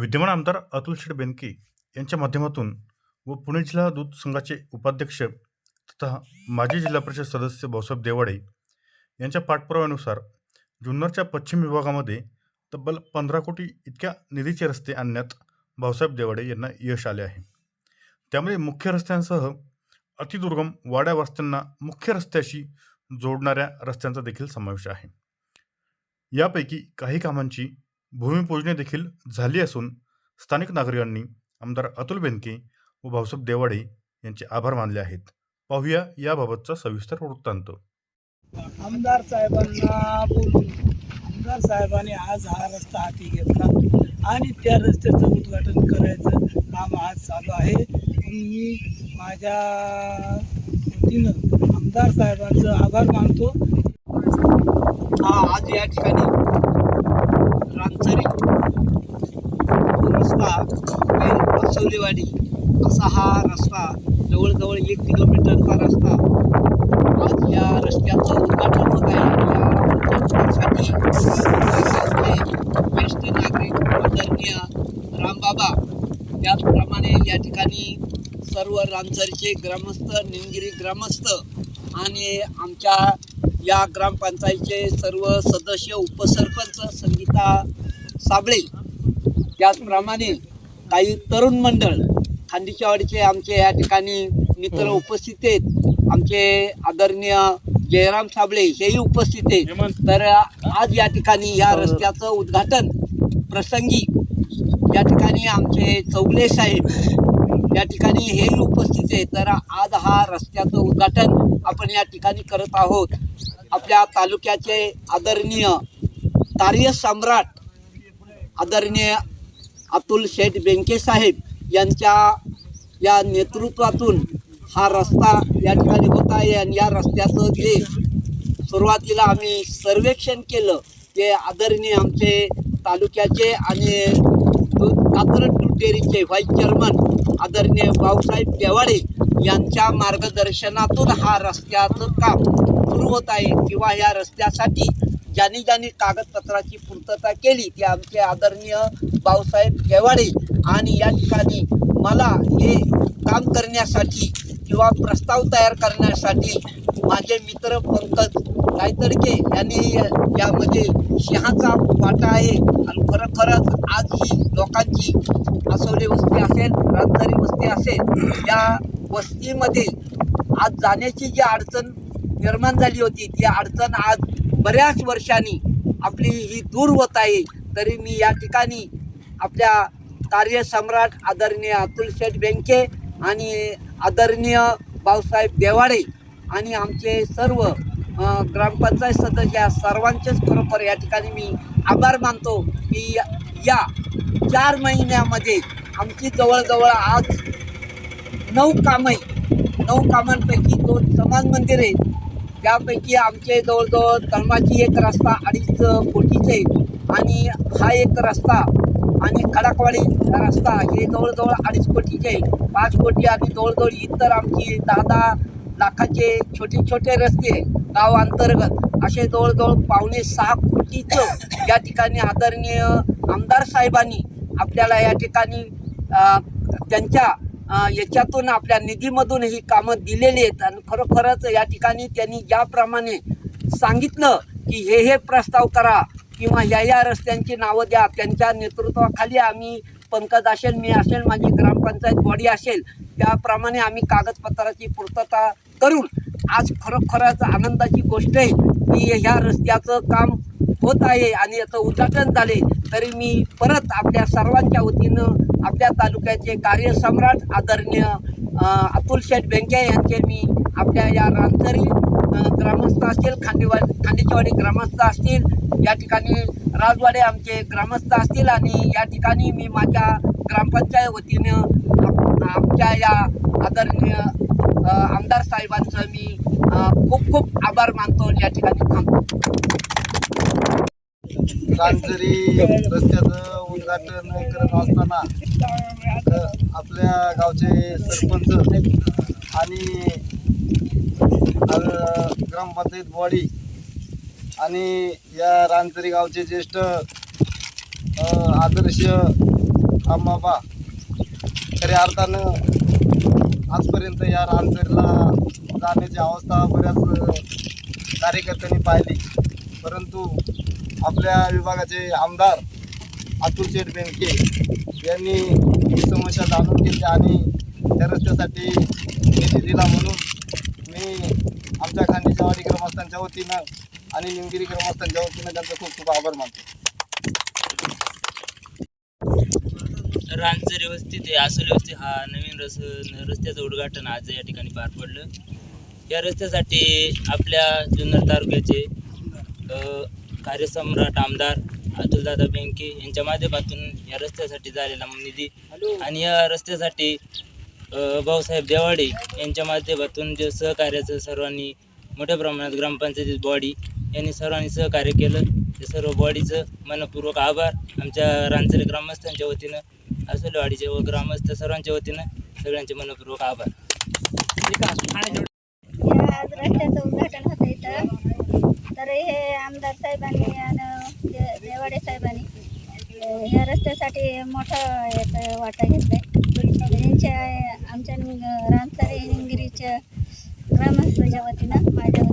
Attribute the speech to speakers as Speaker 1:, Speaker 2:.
Speaker 1: विद्यमान आमदार अतुल शेठ बेनके यांच्या माध्यमातून व पुणे जिल्हा दूध संघाचे उपाध्यक्ष तथा माजी जिल्हा परिषद सदस्य भाऊसाहेब देवाडे यांच्या पाठपुराव्यानुसार जुन्नरच्या पश्चिम विभागामध्ये तब्बल पंधरा कोटी इतक्या निधीचे रस्ते आणण्यात भाऊसाहेब देवाडे यांना यश आले आहे. त्यामुळे मुख्य रस्त्यांसह अतिदुर्गम वाड्या वस्त्यांना मुख्य रस्त्याशी जोडणाऱ्या रस्त्यांचा देखील समावेश आहे. यापैकी काही कामांची भूमिपूजने देखील झाली असून स्थानिक नागरिकांनी आमदार अतुल बेनके व भाऊसाहेब देवाडे यांचे आभार मानले आहेत. पाहूया याबाबतचा सविस्तर वृत्तांत.
Speaker 2: आमदार साहेबांना बोलून आमदार साहेबांनी आज हा रस्ता हाती घेतला आणि त्या रस्त्याचं उद्घाटन करायचं काम आज चालू आहे. मी माझ्या वतीनं आमदार साहेबांचं आभार मानतो.
Speaker 3: हा आज या ठिकाणी रामचरी रस्ता बसवलीवाडी. असा हा रस्ता जवळजवळ एक किलोमीटरचा रस्ता. आज या रस्त्याचं उद्घाटन होत आहे. ज्येष्ठ नागरिक आदरणीय रामबाबा. त्याचप्रमाणे या ठिकाणी सर्व रामसरचे ग्रामस्थ निमगिरी ग्रामस्थ आणि आमच्या या ग्रामपंचायतचे सर्व सदस्य उपसरपंच संगीता साबळे त्याचप्रमाणे काही तरुण मंडळ खांडीच्यावाडीचे आमचे या ठिकाणी मित्र उपस्थित आहेत. आमचे आदरणीय जयराम साबळे हेही उपस्थित आहेत. तर आज या ठिकाणी या रस्त्याचं उद्घाटन प्रसंगी या ठिकाणी आमचे चौगले साहेब या ठिकाणी हेही उपस्थित आहेत. तर आज हा रस्त्याचं उद्घाटन आपण या ठिकाणी करत आहोत. आपल्या तालुक्याचे आदरणीय तार्य सम्राट आदरणीय अतुल शेठ बेंकेसाहेब यांच्या या नेतृत्वातून हा रस्ता या ठिकाणी होत आहे आणि या रस्त्याचं जे सुरुवातीला आम्ही सर्वेक्षण केलं ते आदरणीय आमचे तालुक्याचे आणि दूध टुटेरीचे डेअरीचे व्हाईस चेअरमन आदरणीय भाऊसाहेब देवाडे यांच्या मार्गदर्शनातून हा रस्त्याचं काम सुरू होत आहे किंवा या रस्त्यासाठी ज्यांनी ज्यांनी कागदपत्राची पूर्तता केली ते आमचे आदरणीय भाऊसाहेब केवाडे आणि या ठिकाणी मला हे काम करण्यासाठी किंवा प्रस्ताव तयार करण्यासाठी माझे मित्र पंकज गायतडके यांनी यामध्ये सिंहाचा वाटा आहे. आणि खरोखरच आज ही लोकांची आसवली वस्ती असेल रामधारी वस्ती असेल या वस्तीमध्ये आज जाण्याची जी अडचण निर्माण झाली होती. ती अडचण आज बऱ्याच वर्षांनी आपली ही दूर होत आहे. तरी मी या ठिकाणी आपल्या कार्यसम्राट आदरणीय अतुल शेठ बेंके आणि आदरणीय भाऊसाहेब देवाडे आणि आमचे सर्व ग्रामपंचायत सदस्य या सर्वांचेच खरोखर या ठिकाणी मी आभार मानतो की या- चार महिन्यामध्ये आमची जवळजवळ आज नऊ कामं आहे नऊ कामांपैकी दोन समान मंदिर आहेत. त्यापैकी आमचे जवळजवळ तळमाची एक रस्ता अडीच कोटीचे आणि हा एक रस्ता आणि खडाकवाडी रस्ता हे जवळजवळ अडीच कोटीचे आहे. पाच कोटी आणि जवळजवळ इतर आमची दहा दहा लाखाचे छोटे छोटे रस्ते गाव अंतर्गत. असे जवळजवळ पावणे सहा कोटीचं या ठिकाणी आदरणीय आमदार साहेबांनी आपल्याला या ठिकाणी त्यांच्या याच्यातून आपल्या निधीमधून ही कामं दिलेली आहेत. आणि खरोखरच या ठिकाणी त्यांनी ज्याप्रमाणे सांगितलं की हे हे प्रस्ताव करा किंवा या या रस्त्यांची नावं द्या त्यांच्या नेतृत्वाखाली आम्ही पंकज असेल मी असेल माझी ग्रामपंचायत बॉडी असेल त्याप्रमाणे आम्ही कागदपत्राची पूर्तता करून आज खरोखरच आनंदाची गोष्ट आहे की ह्या रस्त्याचं काम होत आहे आणि याचं उद्घाटन झाले तरी मी परत आपल्या सर्वांच्या वतीनं आपल्या तालुक्याचे कार्यसम्राट आदरणीय अतुल शेठ बेंके यांचे मी आपल्या या रामसरी ग्रामस्थ असतील खांडेवा खांडेचेवाडी ग्रामस्थ असतील या ठिकाणी राजवाडे आमचे ग्रामस्थ असतील आणि या ठिकाणी मी माझ्या ग्रामपंचायत वतीनं आमच्या या आदरणीय आमदार साहेबांचं मी खूप खूप आभार मानतो या ठिकाणी थांबतो
Speaker 4: रानझरी रस्त्याचं उद्घाटन करत असताना आपल्या गावचे सरपंच आणि ग्रामपंचायत बॉडी आणि या रानझरी गावचे ज्येष्ठ आदर्श रामबाबा खऱ्या अर्थानं आजपर्यंत या रानसरीला जाण्याची अवस्था बऱ्याच कार्यकर्त्यांनी पाहिली. परंतु आपल्या विभागाचे आमदार अतुल शेठ बेनके यांनी ही समस्या जाणून घेतली आणि त्या रस्त्यासाठी निधी दिला म्हणून मी आमच्या खांडेच्यावाडी ग्रामस्थांच्या वतीनं आणि निमगिरी ग्रामस्थांच्या वतीनं त्यांचा खूप खूप आभार मानतो.
Speaker 5: रानचरी वस्ती ते आसोली वस्ती हा नवीन रस रस्त्याचं उद्घाटन आज या ठिकाणी पार पडलं. या रस्त्यासाठी आपल्या जुन्नर तालुक्याचे कार्यसम्राट आमदार अतुलदादा बेंके यांच्या माध्यमातून या रस्त्यासाठी झालेला निधी आणि या रस्त्यासाठी भाऊसाहेब देवाडे यांच्या माध्यमातून जे सहकार्याचं सर्वांनी मोठ्या प्रमाणात ग्रामपंचायतीत बॉडी यांनी सर्वांनी सहकार्य केलं. ते सर्व बॉडीचं मनपूर्वक आभार. आमच्या रांचरी ग्रामस्थांच्या वतीनं आसोलेवाडीचे व ग्रामस्थ सर्वांच्या वतीनं सगळ्यांचे मनपूर्वक आभार.
Speaker 6: आज रस्त्याचं उद्घाटन होतं इथं. तर हे आमदार साहेबांनी आणि देवाडे साहेबांनी या ह्या रस्त्यासाठी मोठं याचं वाटा घेतलाय. यांच्या आमच्या रामसारे रामसरे ग्रामस्थांच्या वतीनं माझ्या